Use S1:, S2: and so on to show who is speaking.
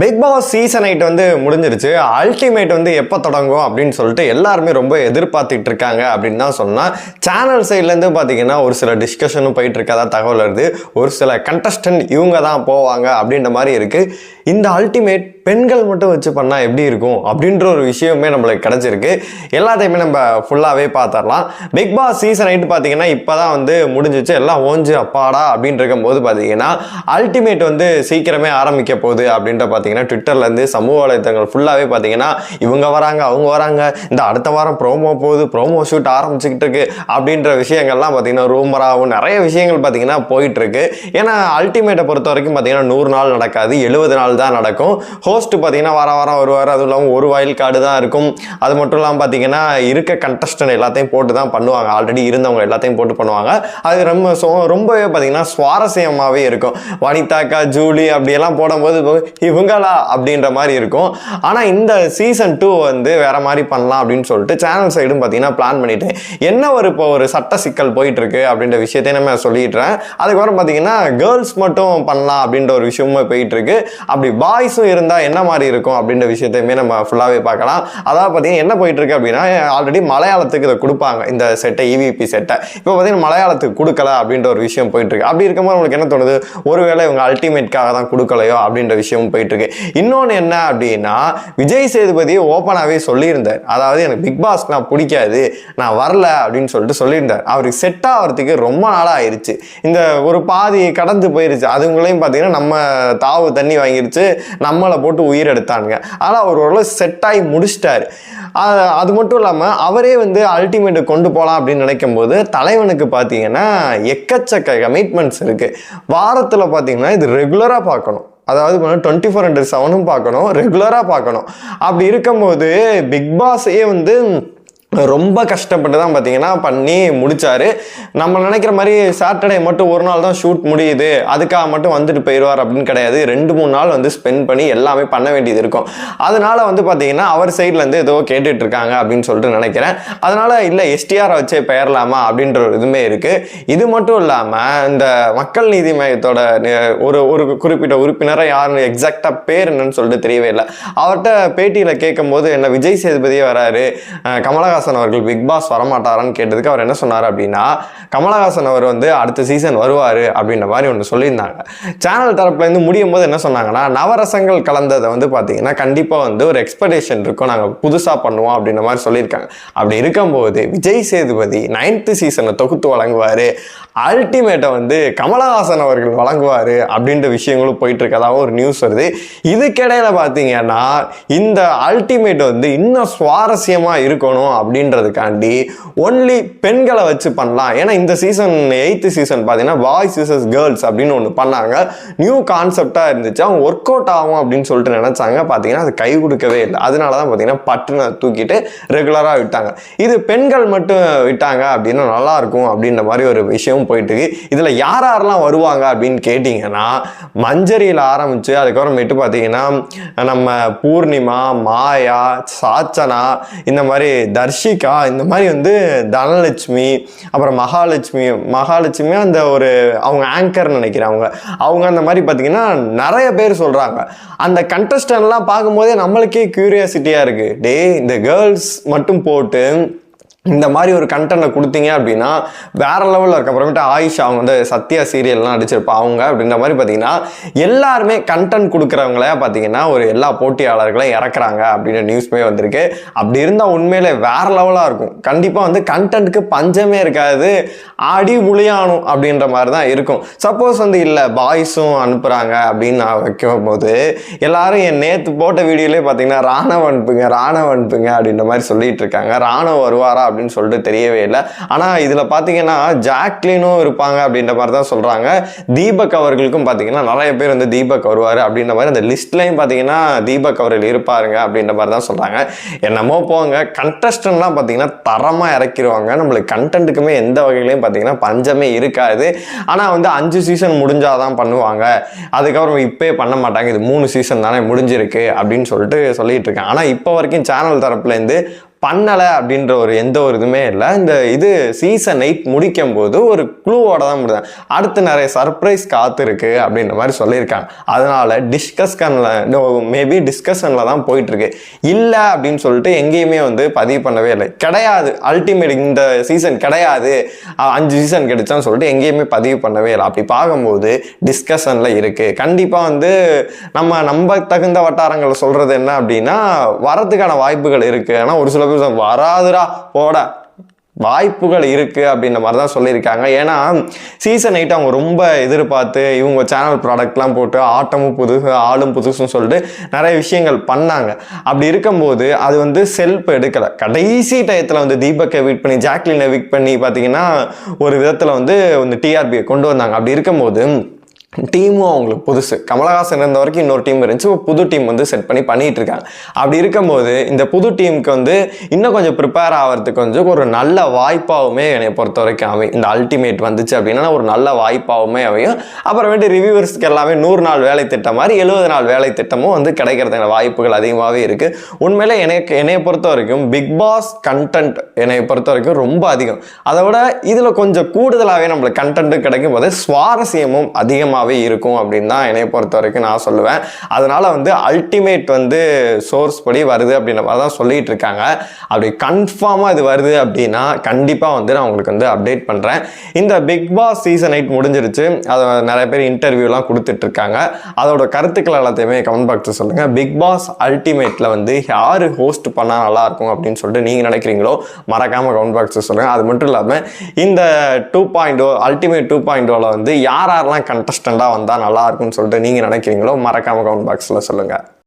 S1: Big Boss season eight வந்து முடிஞ்சிருச்சு. Ultimate வந்து எப்போ தொடங்கும் அப்படின்னு சொல்லிட்டு எல்லாருமே ரொம்ப எதிர்பார்த்துட்டு இருக்காங்க அப்படின்னு தான் சொன்னால் சேனல் சைட்லேருந்து பார்த்தீங்கன்னா ஒரு சில டிஸ்கஷனும் போயிட்டு இருக்கதா தகவல் வருது. ஒரு சில கண்டஸ்டன்ட் இவங்க தான் போவாங்க அப்படின்ற மாதிரி இருக்குது இந்த அல்டிமேட் பெண்கள் மட்டும் வச்சு பண்ணால் எப்படி இருக்கும் அப்படின்ற ஒரு விஷயமே நம்மளுக்கு கிடச்சிருக்கு. எல்லாத்தையுமே நம்ம ஃபுல்லாகவே பார்த்துடலாம். பிக் பாஸ் சீசன் எயிட் பார்த்தீங்கன்னா இப்போ தான் வந்து முடிஞ்சிச்சு. எல்லாம் ஓஞ்சு அப்பாடா அப்படின்னு இருக்கும்போது பார்த்தீங்கன்னா அல்டிமேட் வந்து சீக்கிரமே ஆரம்பிக்க போகுது அப்படின்ற பார்த்தீங்கன்னா ட்விட்டர்லேருந்து சமூக வலைத்தளங்கள் ஃபுல்லாகவே பார்த்தீங்கன்னா இவங்க வராங்க அவங்க வராங்க. இந்த அடுத்த வாரம் ப்ரோமோ போகுது ப்ரோமோ ஷூட் ஆரம்பிச்சுக்கிட்டு இருக்கு அப்படின்ற விஷயங்கள்லாம் பார்த்தீங்கன்னா ரூமராகவும் நிறைய விஷயங்கள் பார்த்தீங்கன்னா போயிட்டுருக்கு ஏன்னா அல்டிமேட்டை பொறுத்த வரைக்கும் பார்த்தீங்கன்னா நூறு நாள் நடக்காது எழுபது நாள் தான் நடக்கும். ஹோஸ்ட் பார்த்தீங்கன்னா வார வாரம் வருவார். அதுவும் இல்லாமல் ஒரு வயல் கார்டு தான் இருக்கும். அது மட்டும் இல்லாமல் பார்த்தீங்கன்னா இருக்க கண்டஸ்டன் எல்லாத்தையும் போட்டு தான் பண்ணுவாங்க. ஆல்ரெடி இருந்தவங்க எல்லாத்தையும் போட்டு பண்ணுவாங்க. அது ரொம்ப ரொம்பவே பார்த்தீங்கன்னா சுவாரஸ்யமாகவே இருக்கும். வனிதாக்கா ஜூலி அப்படியெல்லாம் போடும்போது இவங்களா? அப்படின்ற மாதிரி இருக்கும். ஆனால் இந்த சீசன் டூ வந்து வேற மாதிரி பண்ணலாம் அப்படின்னு சொல்லிட்டு சேனல் சைடும் பார்த்தீங்கன்னா பிளான் பண்ணிட்டேன். என்ன ஒரு இப்போ ஒரு சட்ட சிக்கல் போயிட்டு இருக்கு அப்படின்ற விஷயத்தையும் நம்ம சொல்லிடுறேன். அதுக்கப்புறம் பார்த்தீங்கன்னா கேர்ள்ஸ் மட்டும் பண்ணலாம் அப்படின்ற ஒரு விஷயமும் போயிட்டு இருக்கு அப்படி பாய்ஸும் இருந்தால் என்ன மாதிரி இருக்கும் அப்படின்ற விஷயத்தையுமே நம்ம ஃபுல்லாகவே பார்க்கலாம். அதாவது பார்த்தீங்கன்னா என்ன போயிட்டு இருக்கு அப்படின்னா ஆல்ரெடி மலையாளத்துக்கு இதை கொடுப்பாங்க இந்த செட்டை இவிபி செட்டை. இப்போ பார்த்தீங்கன்னா மலையாளத்துக்கு கொடுக்கல அப்படின்ற ஒரு விஷயம் போயிட்டு இருக்கு அப்படி இருக்கும்போது உங்களுக்கு என்ன தோணுது? ஒருவேளை இவங்க அல்டிமேட்காக தான் கொடுக்கலையோ அப்படின்ற விஷயமும் போயிட்டு இருக்கு இன்னொன்று என்ன அப்படின்னா விஜய் சேதுபதி ஓப்பனாகவே சொல்லியிருந்தார். அதாவது எனக்கு பிக் பாஸ் நான் பிடிக்காது நான் வரல அப்படின்னு சொல்லிட்டு சொல்லியிருந்தார். அவருக்கு செட் ஆகிறதுக்கு ரொம்ப நாளாக ஆயிடுச்சு இந்த ஒரு பாதி கடந்து போயிருச்சு. அதுங்களையும் பார்த்தீங்கன்னா நம்ம தாவு தண்ணி வாங்கிருச்சு. நம்மளை போட்டு உயிர் எடுத்தானுங்க. ஆனால் அவர் ஓரளவு செட் ஆகி முடிச்சிட்டார். அது- மட்டும் இல்லாமல் அவரே வந்து அல்டிமேட்டை கொண்டு போகலாம் அப்படின்னு நினைக்கும் போது தலைவனுக்கு பார்த்தீங்கன்னா எக்கச்சக்க கமிட்மெண்ட்ஸ் இருக்குது வாரத்தில் பார்த்தீங்கன்னா இது ரெகுலராக பார்க்கணும். அதாவது டுவெண்ட்டி ஃபோர் ஹண்ட்ரட் செவனும் பார்க்கணும் ரெகுலராக பார்க்கணும். அப்படி இருக்கும்போது பிக் பாஸே வந்து ரொம்ப கஷ்டப்பட்டு தான் பார்த்தீங்கன்னா பண்ணி முடித்தார் நம்ம நினைக்கிற மாதிரி சாட்டர்டே மட்டும் ஒரு நாள் தான் ஷூட் முடியுது. அதுக்காக மட்டும் வந்துட்டு போயிடுவார் அப்படின்னு கிடையாது. ரெண்டு மூணு நாள் வந்து ஸ்பெண்ட் பண்ணி எல்லாமே பண்ண வேண்டியது இருக்கும். அதனால் வந்து பார்த்தீங்கன்னா அவர் சைட்லேருந்து ஏதோ கேட்டுட்டு இருக்காங்க அப்படின்னு சொல்லிட்டு நினைக்கிறேன். அதனால் இல்லை எஸ்டிஆரை வச்சே பெயரலாமா அப்படின்ற ஒரு இதுவுமே இருக்குது இது மட்டும் இல்லாமல் இந்த மக்கள் நீதி மையத்தோட ஒரு ஒரு குறிப்பிட்ட உறுப்பினரை யாருன்னு எக்ஸாக்டாக பேர் என்னன்னு சொல்லிட்டு தெரியவே இல்லை. அவர்கிட்ட பேட்டியில் கேட்கும்போது என்ன விஜய் சேதுபதியே வராரு. கமலஹாசன் கமலஹாசன் அவர்கள் பிக் பாஸ் வரமாட்டாரான்னு கேட்டதுக்கு அவர் என்ன சொன்னார் அப்படின்னா கமலஹாசன் அவர் வந்து அடுத்த சீசன் வருவார் அப்படின்ற மாதிரி ஒன்று சொல்லியிருந்தாங்க. சேனல் தரப்புலேருந்து முடியும் போது என்ன சொன்னாங்கன்னா நவரசங்கள் கலந்ததை வந்து பார்த்தீங்கன்னா கண்டிப்பாக வந்து ஒரு எக்ஸ்பெக்டேஷன் இருக்கும் நாங்கள் புதுசாக பண்ணுவோம் அப்படின்ற மாதிரி சொல்லியிருக்காங்க. அப்படி இருக்கும்போது விஜய் சேதுபதி நைன்த்து சீசனை தொகுத்து வழங்குவார். அல்டிமேட்டை வந்து கமலஹாசன் அவர்கள் வழங்குவார் அப்படின்ற விஷயங்களும் போயிட்டு இருக்கதாகவும் ஒரு நியூஸ் வருது. இதுக்கிடையில் பார்த்தீங்கன்னா இந்த அல்டிமேட் வந்து இன்னும் சுவாரஸ்யமாக இருக்கணும் அப்படின்றதுக்காண்டி ஒன்லி பெண்களை வச்சு பண்ணலாம். ஏன்னா இந்த சீசன் எயித்து சீசன் பார்த்தீங்கன்னா பாய்ஸ் விசஸ் கேர்ள்ஸ் அப்படின்னு ஒன்று பண்ணாங்க. நியூ கான்செப்டாக இருந்துச்சு. அவங்க ஒர்க் அவுட் ஆகும் அப்படின்னு சொல்லிட்டு நினச்சாங்க. பார்த்தீங்கன்னா அது கை கொடுக்கவே இல்லை. அதனால தான் பார்த்தீங்கன்னா பட்டுன்னு தூக்கிட்டு ரெகுலராக விட்டாங்க. இது பெண்கள் மட்டும் விட்டாங்க அப்படின்னா நல்லாயிருக்கும் அப்படின்ற மாதிரி ஒரு விஷயம் போயிட்டு இருக்கு. இதில் யார் யாரெல்லாம் வருவாங்க அப்படின்னு கேட்டிங்கன்னா மஞ்சரியில் ஆரம்பித்து அதுக்கப்புறமேட்டு பார்த்தீங்கன்னா நம்ம பூர்ணிமா மாயா சாச்சனா இந்த மாதிரி தர்ஷிகா இந்த மாதிரி வந்து தனலட்சுமி அப்புறம் மகாலட்சுமி மகாலட்சுமி அந்த ஒரு அவங்க ஆங்கர்னு நினைக்கிறேன் அவங்க. அவங்க அந்த மாதிரி பார்த்தீங்கன்னா நிறைய பேர் சொல்கிறாங்க அந்த கண்டஸ்டன்ட்லாம் பார்க்கும்போதே நம்மளுக்கே க்யூரியாசிட்டியாக இருக்குது டே இந்த கேர்ள்ஸ் மட்டும் போட்டு இந்த மாதிரி ஒரு கண்டென்ட்டை கொடுத்தீங்க அப்படின்னா வேற லெவலில் இருக்க அப்புறமேட்டு ஆயிஷா அவங்க வந்து சத்யா சீரியல்லாம் நடிச்சிருப்பா அவங்க அப்படின்ற மாதிரி பார்த்தீங்கன்னா எல்லாருமே கண்டென்ட் கொடுக்குறவங்களே பார்த்தீங்கன்னா ஒரு எல்லா போட்டியாளர்களையும் இறக்குறாங்க அப்படின்னு நியூஸ்மே வந்திருக்கு. அப்படி இருந்தால் உண்மையிலே வேற லெவலாக இருக்கும். கண்டிப்பாக வந்து கண்டென்ட்டுக்கு பஞ்சமே இருக்காது. அடி புளியானும் அப்படின்ற மாதிரி தான் இருக்கும். சப்போஸ் வந்து இல்லை பாய்ஸும் அனுப்புகிறாங்க அப்படின்னு நான் வைக்கும் போது எல்லாரும் என் நேற்று போட்ட வீடியோலேயே பார்த்தீங்கன்னா ராணவ அனுப்புங்க ராணவ அனுப்புங்க அப்படின்ற மாதிரி சொல்லிட்டு இருக்காங்க. ராணவ வருவாரா அப்படின்னு சொல்லிட்டு தெரியவே இல்லை. ஆனால் இதில் பார்த்தீங்கன்னா ஜாக்லினும் இருப்பாங்க அப்படின்ற மாதிரி தான் சொல்கிறாங்க தீபக் அவர்களுக்கும் பார்த்தீங்கன்னா நிறைய பேர் வந்து தீபக் வருவார் அப்படின்ற மாதிரி அந்த லிஸ்ட்லையும் பார்த்தீங்கன்னா தீபக் அவர்கள் இருப்பாருங்க அப்படின்ற மாதிரி தான் சொல்கிறாங்க என்னமோ போங்க கண்டஸ்டன்ட்லாம் பார்த்தீங்கன்னா தரமாக இறக்கிடுவாங்க நம்மளுக்கு கண்டென்ட்டுக்குமே எந்த வகையிலையும் பார்த்தீங்கன்னா பஞ்சமே இருக்காது. ஆனால் வந்து அஞ்சு சீசன் முடிஞ்சாதான் பண்ணுவாங்க. அதுக்கப்புறம் இப்போயே பண்ண மாட்டாங்க. இது மூணு சீசன் தானே முடிஞ்சிருக்கு அப்படின்னு சொல்லிட்டு சொல்லிட்டு இருக்கேன் ஆனால் இப்போ வரைக்கும் சேனல் தரப்புலேருந்து பண்ணலை அப்படின்ற ஒரு எந்த ஒரு இதுவுமே இல்லை. இந்த இது சீசன் எயிட் முடிக்கும் போது ஒரு க்ளூவோட தான் முடிதான் அடுத்து நிறைய சர்ப்ரைஸ் காத்திருக்கு அப்படின்ற மாதிரி சொல்லியிருக்காங்க. அதனால டிஸ்கஸ்கனில் மேபி டிஸ்கஷனில் தான் போயிட்டுருக்கு. இல்லை அப்படின்னு சொல்லிட்டு எங்கேயுமே வந்து பதிவு பண்ணவே இல்லை. கிடையாது. அல்டிமேட் இந்த சீசன் கிடையாது. அஞ்சு சீசன் கிடைச்சான்னு சொல்லிட்டு எங்கேயுமே பதிவு பண்ணவே இல்லை. அப்படி பார்க்கும்போது டிஸ்கஷனில் இருக்குது கண்டிப்பாக வந்து நம்ம நம்ப தகுந்த வட்டாரங்கள் சொல்கிறது என்ன அப்படின்னா வரதுக்கான வாய்ப்புகள் இருக்குது ஆனால் ஒரு சில பேர் சொல்லுவாங்க, வராதுடா போட. வாய்ப்புகள் இருக்குது அப்படின்ற மாதிரி தான் சொல்லியிருக்காங்க. ஏன்னா சீசன் எயிட் அவங்க ரொம்ப எதிர்பார்த்து இவங்க சேனல் ப்ராடக்ட்லாம் போட்டு ஆட்டமும் புதுசு ஆளும் புதுசுன்னு சொல்லிட்டு நிறைய விஷயங்கள் பண்ணாங்க. அப்படி இருக்கும்போது அது வந்து செல்ஃப் எடுக்கலை. கடைசி டயத்தில் வந்து தீபக்கை வீட் பண்ணி ஜாக்லினை வீட் பண்ணி பார்த்தீங்கன்னா ஒரு விதத்தில் வந்து இந்த டிஆர்பியை கொண்டு வந்தாங்க. அப்படி இருக்கும்போது டீமும் அவங்களுக்கு புதுசு. கமலஹாசன் இருந்த வரைக்கும் இன்னொரு டீம் இருந்துச்சு. இப்போ புது டீம் வந்து செட் பண்ணி பண்ணிட்டு இருக்காங்க அப்படி இருக்கும்போது இந்த புது டீமுக்கு வந்து இன்னும் கொஞ்சம் ப்ரிப்பேர் ஆகிறதுக்கு கொஞ்சம் ஒரு நல்ல வாய்ப்பாகவுமே என்னை பொறுத்த வரைக்கும் அவை இந்த அல்டிமேட் வந்துச்சு அப்படின்னா ஒரு நல்ல வாய்ப்பாகவுமே அவையும் அப்புறமேட்டு ரிவ்யூவர்ஸ்க்கு எல்லாமே நூறு நாள் வேலை திட்டம் மாதிரி எழுபது நாள் வேலை திட்டமும் வந்து கிடைக்கிறதுக்கான வாய்ப்புகள் அதிகமாகவே இருக்குது உண்மையில் எனக்கு என்னையை பொறுத்த வரைக்கும் பிக் பாஸ் கண்டென்ட் என்னை பொறுத்த வரைக்கும் ரொம்ப அதிகம். அதை விட இதில் கொஞ்சம் கூடுதலாகவே நம்மளுக்கு கண்டென்ட்டு கிடைக்கும் போது சுவாரஸ்யமும் அதிகமாக அதிகமாகவே இருக்கும் அப்படின்னு தான் என்னை பொறுத்த வரைக்கும் நான் சொல்லுவேன். அதனால் வந்து அல்டிமேட் வந்து சோர்ஸ் படி வருது அப்படின்ற மாதிரி தான் சொல்லிகிட்டு இருக்காங்க. அப்படி கன்ஃபார்மாக இது வருது அப்படின்னா கண்டிப்பாக வந்து நான் உங்களுக்கு வந்து அப்டேட் பண்ணுறேன் இந்த பிக் பாஸ் சீசன் எயிட் முடிஞ்சிருச்சு. அதை நிறைய பேர் இன்டர்வியூலாம் கொடுத்துட்ருக்காங்க அதோட கருத்துக்கள் எல்லாத்தையுமே கமெண்ட் பாக்ஸில் சொல்லுங்கள் பிக் பாஸ் அல்டிமேட்டில் வந்து யார் ஹோஸ்ட் பண்ணால் நல்லாயிருக்கும் அப்படின்னு சொல்லிட்டு நீங்கள் நினைக்கிறீங்களோ மறக்காமல் கமெண்ட் பாக்ஸில் சொல்லுங்கள் அது மட்டும் இல்லாமல் இந்த two point O ultimate two point ஓவில் வந்து யார் யாரெல்லாம் கண்டஸ்டண்டாக வந்தால் நல்லா இருக்கும்னு சொல்லிட்டு நீங்கள் நினைக்கிறீங்களோ மறக்காமல் கமெண்ட் பாக்ஸில் சொல்லுங்கள்